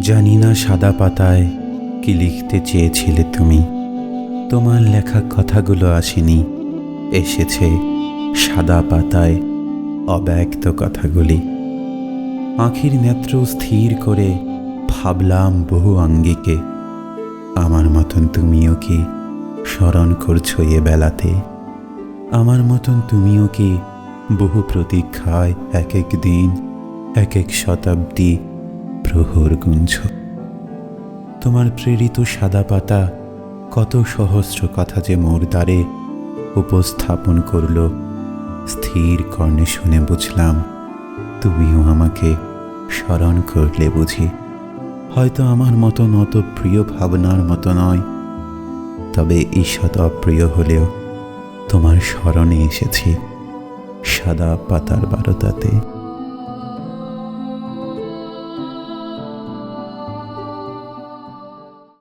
জানি না সাদা পাতায় কি লিখতে চেয়েছিলে তুমি। তোমার লেখা কথাগুলো আসেনি, এসেছে সাদা পাতায় অব্যক্ত কথাগুলি। আখির নেত্র স্থির করে ভাবলাম বহু আঙ্গিকে। আমার মতন তুমিও কি স্মরণ করছ এ বেলাতে? আমার মতন তুমিও কি বহু প্রতীক্ষায় এক এক দিন, এক এক শতাব্দী প্রহর গুঞ্জ। তোমার প্রেরিত সাদা পাতা কত সহস্র কথা যে মোর দ্বারে উপস্থাপন করল, স্থির কর্ণে শুনে বুঝলাম, তুমিও আমাকে স্মরণ করলে বুঝি। হয়তো আমার মতো অত প্রিয় ভাবনার মতো নয়, তবে ঈষৎ অপ্রিয় হলেও তোমার স্মরণে এসেছি সাদা পাতার বারোটাতে